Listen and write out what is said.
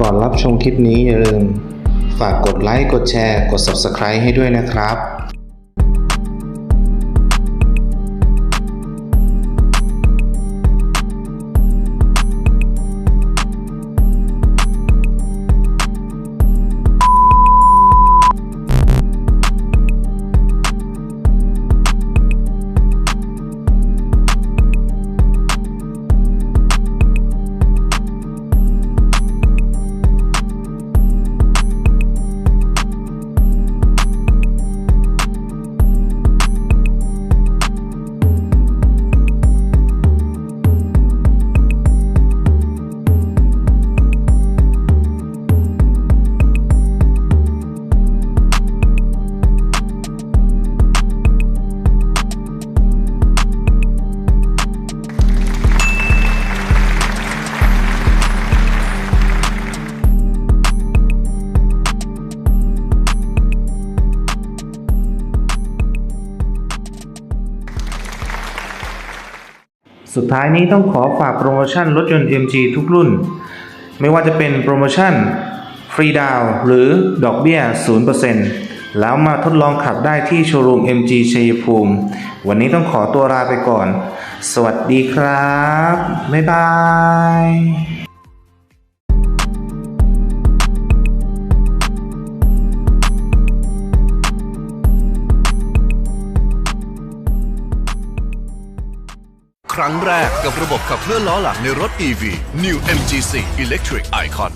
ก่อนรับชมคลิปนี้อย่าลืม ฝากกดไลค์ กดแชร์ กด Subscribe ให้ด้วยนะครับ สุดท้ายนี้ต้องขอฝากโปรโมชั่นรถยนต์ MG ทุกรุ่น ไม่ว่าจะเป็นโปรโมชั่นฟรีดาวน์หรือดอกเบี้ย 0%แล้วมาทดลองขับได้ที่โชว์รูม MG ชัยภูมิ วันนี้ต้องขอตัวลาไปก่อน สวัสดีครับ บ๊ายบาย ครั้งแรกกับระบบขับเคลื่อนล้อหลังในรถ EV New MG4 Electric Icon